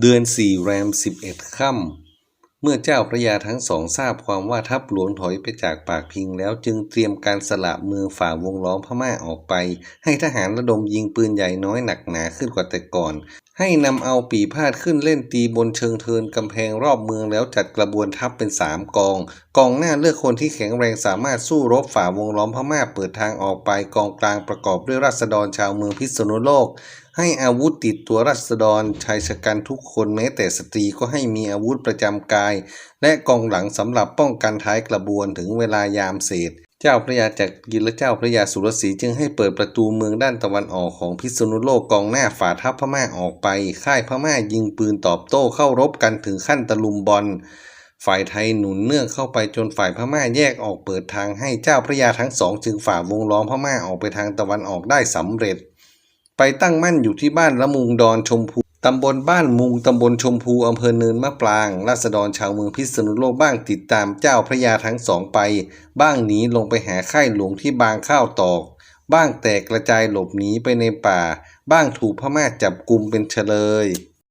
เดือนสี่แรมสิบเอ็ดค่ำเมื่อเจ้าพระยาทั้งสองทราบความว่าทัพหลวงถอยไปจากปากพิงแล้วจึงเตรียมการสละเมืองฝ่าวงล้อมพม่าออกไป ให้ทหารระดมยิงปืนใหญ่น้อยหนักหนาขึ้นกว่าแต่ก่อน ให้นำเอาปีพาดขึ้นเล่นตีบนเชิงเทินกำแพงรอบเมืองแล้วจัดกระบวนทัพเป็นสามกอง กองหน้าเลือกคนที่แข็งแรงสามารถสู้รบฝ่าวงล้อมพม่าเปิดทางออกไปกองกลางประกอบด้วยราษฎรชาวเมืองพิษณุโลก ให้อาวุธติดตัวราษฎรชายชะกันทุกคนแม้แต่สตรีก็ให้มีอาวุธประจำกาย และกองหลังสำหรับป้องกันท้ายกระบวนถึงเวลายามเศษ เจ้าพระยาจักรีและเจ้าพระยาสุรศรีจึงให้เปิดประตูเมืองด้านตะวันออกของพิษณุโลกกองหน้าฝ่าทัพพม่าออกไป ค่ายพม่ายิงปืนตอบโต้เข้ารบกันถึงขั้นตะลุมบอล ฝ่ายไทยหนุนเนื่องเข้าไปจนฝ่ายพม่าแยกออกเปิดทางให้เจ้าพระยาทั้งสอง จึงฝ่าวงล้อมพม่าออกไปทางตะวันออกได้สำเร็จ ไปตั้งมั่นอยู่ที่บ้านละมุงดอนชมพู ตำบลบ้านมุง ตำบลชมพูอำเภอเนินมะปราง ราษฎรชาวเมืองพิษณุโลกบ้างติดตามเจ้าพระยาทั้งสองไป บ้างหนีลงไปหาค่ายหลวงที่บางข้าวตอก บ้างแตกกระจายหลบหนีไปในป่า บ้างถูกพม่าจับกลุ่มเป็นเฉลย